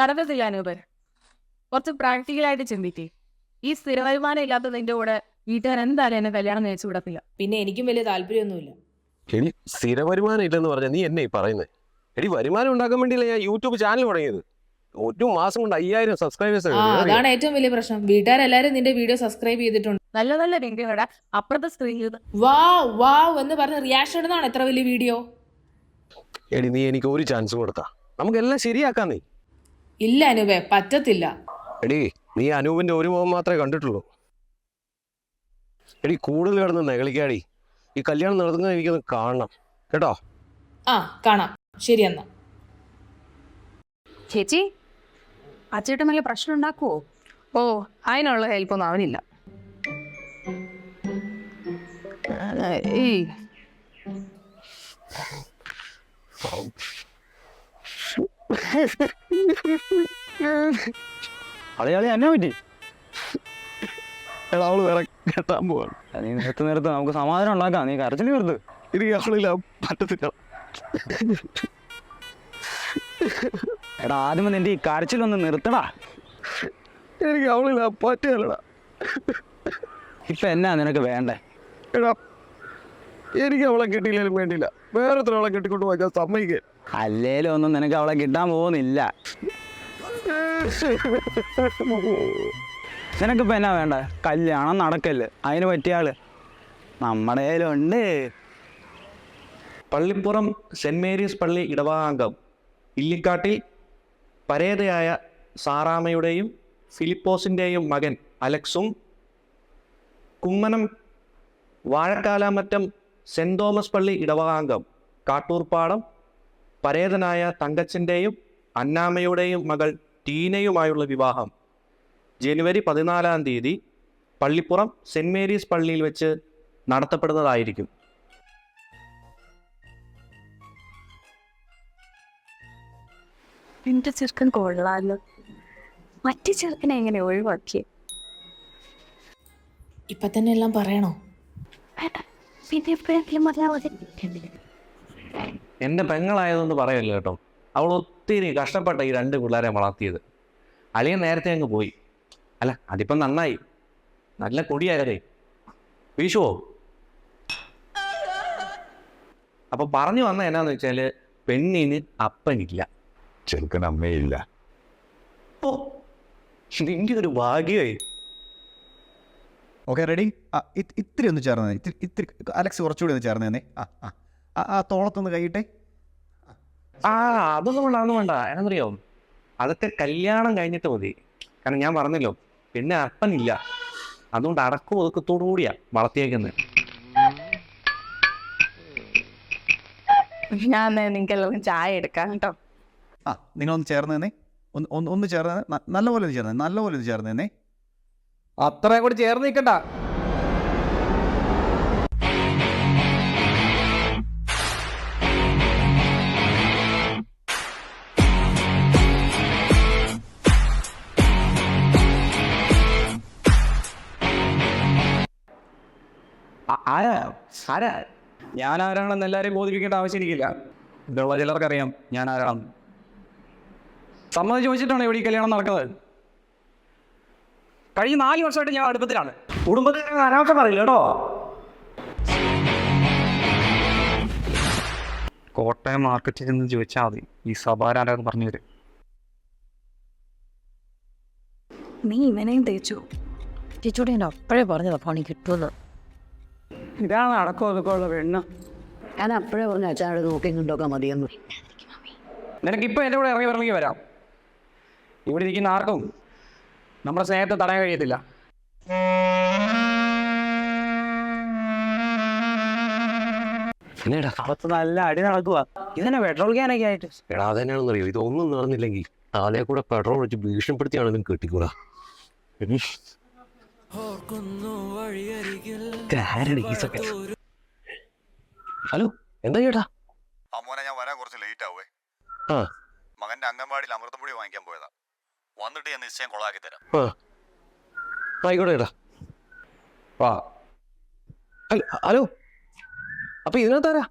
നടക്കത്തില്ല അനൂപ് കുറച്ച് പ്രാക്ടിക്കലായിട്ട് ചിന്തിക്കേ. ഈ സ്ഥിര വരുമാനം ഇല്ലാത്തതിന്റെ കൂടെ വീട്ടുകാർ എന്തായാലും എന്നെ കല്യാണം നയിച്ചു വിടത്തില്ല. പിന്നെ എനിക്കും വലിയ താല്പര്യമൊന്നുമില്ല. എടി സ്ഥിര വരുമാനം ഇല്ലെന്ന് പറഞ്ഞാൽ നീ എന്നെ ഈ പറയുന്നത് എടി വരുമാനം ഉണ്ടാക്കാൻ വേണ്ടിയല്ല ഞാൻ യൂട്യൂബ് ചാനൽ തുടങ്ങിയത്? ഒരു മാസം കൊണ്ട് അയ്യായിരം സബ്സ്ക്രൈബേഴ്സ് ആ അതാണ് ഏറ്റവും വലിയ പ്രശ്നം. വീട്ടുകാരെല്ലാരും നിന്റെ വീഡിയോ സബ്സ്ക്രൈബ് ചെയ്തിട്ടുണ്ട്. നല്ല നല്ല ലിങ്കുകളുടെ അപ്പുറത്തെ സ്ക്രീനിൽ വാ വാ എന്ന് പറഞ്ഞ റിയാക്ഷൻ ഇടുന്നതാണ് എത്ര വലിയ വീഡിയോ എടി നീ എനിക്ക് ഒരു ചാൻസ് കൊടുത്താ. നമുക്കെല്ലാം ശരിയാക്കാം നീ. ഇല്ല അനുവേ പറ്റത്തില്ല. എടി നീ അനുവിന്റെ ഒരു മുഖം മാത്രമേ കണ്ടിട്ടുള്ളൂ. എടി കൂടുതൽ കിടന്ന് നെകളിക്കാടി ഈ കല്യാണം നടത്തുന്നത് എനിക്കൊന്ന് കാണണം. കേട്ടോ? ആ കാണാം. ശരി എന്നാ. ചേച്ചി അച്ചേട്ടൻ വല്ല പ്രശ്നം ഉണ്ടാക്കുവോ? ഓ അതിനുള്ള ഹെൽപ്പൊന്നും അവനില്ല. ഈ അളയാളി എന്നെ പറ്റി? എടാ അവൾ വേറെ കെട്ടാൻ പോവാണ്. നീ നേരത്തെ നേരത്തെ നമുക്ക് സമാധാനം ഉണ്ടാക്കാം. നീ കരച്ചിൽ നിർത്ത് എനിക്ക് അവളില്ല പറ്റത്തില്ല. എടാ ആദ്യം നിന്റെ ഈ കരച്ചിലൊന്ന് നിർത്തടാ. എനിക്ക് അവളില്ല പറ്റില്ലടാ ഇപ്പൊ എന്നാ നിനക്ക് വേണ്ടേ? എടാ എനിക്ക് അവളെ കിട്ടിയില്ലെങ്കിലും വേണ്ടിയില്ല. വേറെ ഒരാളെ കെട്ടിക്കൊണ്ട് പോയാൽ സമ്മതിക്കാൻ സമ്മതിക്കേ. അല്ലേലും ഒന്നും നിനക്ക് അവളെ കിട്ടാൻ പോകുന്നില്ല. നിനക്കിപ്പോൾ എന്നാ വേണ്ട? കല്യാണം നടക്കല്ല് അതിന് പറ്റിയ ആൾ നമ്മുടെ കയ്യിലുണ്ട്. പള്ളിപ്പുറം സെന്റ് മേരീസ് പള്ളി ഇടവാംഗം ഇല്ലിക്കാട്ടിൽ പരേതയായ സാറാമയുടെയും ഫിലിപ്പോസിന്റെയും മകൻ അലക്സും കുമ്മനം വാഴക്കാലാമറ്റം സെന്റ് തോമസ് പള്ളി ഇടവകാംഗം കാട്ടൂർപ്പാടം പരേതനായ തങ്കച്ചന്റെയും അന്നാമയുടെയും മകൾ ടീനയുമായുള്ള വിവാഹം ജനുവരി പതിനാലാം തീയതി പള്ളിപ്പുറം സെന്റ് മേരീസ് പള്ളിയിൽ വെച്ച് നടത്തപ്പെടുന്നതായിരിക്കും. എന്റെ ചെറുക്കൻ കൊള്ളാലോ. മറ്റു ചെറുക്കനെ എങ്ങനെ ഒഴിവാക്കിയേ? ഇപ്പൊ തന്നെ എല്ലാം പറയണോ? പിന്നെ എപ്പോഴെങ്കിലും മതി എന്റെ പെങ്ങളായതെന്ന് പറയല്ലോ കേട്ടോ. അവൾ ഒത്തിരി കഷ്ടപ്പെട്ട ഈ രണ്ട് പിള്ളേരെ വളർത്തിയത്. അളിയൻ നേരത്തെ അങ്ങ് പോയി. അല്ല അതിപ്പം നന്നായി. നല്ല കൊടിയായതേ. വീശുവോ? അപ്പൊ പറഞ്ഞു വന്ന എന്നാന്ന് വെച്ചാൽ പെണ്ണിന് അപ്പനില്ല. ചെറുക്കൻ അമ്മയില്ല. ഓ നിന്റെ ഒരു ഭാഗ്യമായി ഓക്കെ റെഡി? ഇത്തിരി ഒന്ന് ചേർന്ന്. ഇത്തിരി ഇത്തിരി അലക്സ് കുറച്ചുകൂടി ഒന്ന് ചേർന്ന് തന്നെ ആ ആ. ആ, തോളത്തൊന്ന് കൈയിട്ടെ. ആ അതൊന്നും വേണ്ട അതൊന്നും വേണ്ട. എന്നറിയോ അതൊക്കെ കല്യാണം കഴിഞ്ഞിട്ട് മതി. കാരണം ഞാൻ പറഞ്ഞല്ലോ പിന്നെ അപ്പനില്ല അതുകൊണ്ട് അടക്കം ഒതുക്കത്തോടു കൂടിയാ വളർത്തിയേക്കുന്നത് ഞാൻ നിങ്ങൾക്ക് എല്ലാവർക്കും ചായ എടുക്കാം കേട്ടോ. ആ നിങ്ങളൊന്ന് ചേർന്ന് തന്നെ ഒന്ന് ഒന്ന് ഒന്ന് ചേർന്ന് തന്നെ. ന- നല്ലപോലെ ഒന്ന് ചേർന്ന് തന്നെ. നല്ലപോലെ ഒന്ന് ചേർന്ന് തന്നെ അത്രയും കൂടി ചേർന്ന് നിൽക്കണ്ട. ആരാ? ആരാ? ഞാൻ ആരാണെന്ന് എല്ലാവരെയും ബോധിപ്പിക്കേണ്ട ആവശ്യം എനിക്കില്ല ഇതുള്ള ചിലർക്കറിയാം ഞാൻ ആരാണെന്ന് സമ്മതം ചോദിച്ചിട്ടാണ് ഇവിടെ ഈ കല്യാണം നടക്കുന്നത്. കഴിഞ്ഞ നാല് വർഷമായിട്ട് ഞാൻ അടുപ്പത്തിലാണ്. കുടുംബത്തിൽ അനാവശ്യം പറയില്ല കേട്ടോ. കോട്ടയം മാർക്കറ്റിൽ നിന്ന് ചോദിച്ചാൽ മതി. ഈ സഭാരാരെന്ന് പറഞ്ഞു തരും. നീ ഇവനെയും തേച്ചു. ചേച്ചോടെ ഞാൻ അപ്പോഴേ പറഞ്ഞതാ പണി കിട്ടുമെന്ന്. ഇതാണ് അടക്കം ഒതുക്കമുള്ള പെണ്ണ്. ഞാൻ അപ്പോഴേ പറഞ്ഞു അച്ഛനോട് നോക്കി കൊണ്ടൊക്കെ മതിയെന്ന്. നിനക്കിപ്പോൾ എന്റെ കൂടെ ഇറങ്ങി ഇറങ്ങി വരാം. ഇവിടെ ഇരിക്കുന്ന ആർക്കും നമ്മുടെ സ്നേഹത്തെ തടയാൻ കഴിയത്തില്ല. നല്ല അടി നടക്കുക ഇതന്നെ പെട്രോൾ ക്യാനൊക്കെ ആയിട്ട്? എടാ അറിയോ ഇതൊന്നും നടന്നില്ലെങ്കിൽ അതേ കൂടെ പെട്രോൾ ഒഴിച്ച് ഭീഷണിപ്പെടുത്തിയാണെങ്കിലും കെട്ടിക്കൂടാ? ഹലോ എന്താ ചേട്ടാ? അമ്മോനെ ഞാൻ വരാൻ കുറച്ച് ലേറ്റ് ആവേ ആ. മകന്റെ അംഗൻവാടിയിൽ അമൃതപ്പൊടി വാങ്ങിക്കാൻ പോയതാ. വന്നിട്ട് ഞാൻ നിശ്ചയം കൊളാക്കി തരാം. ആ. ആയിക്കോട്ടെ ചേട്ടാ. വാ ഹലോ ഹലോ. അപ്പൊ ഇതിനകത്താരാ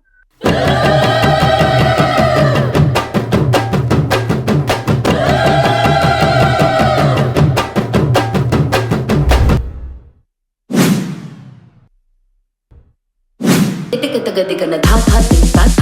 गति गन धा धा तिन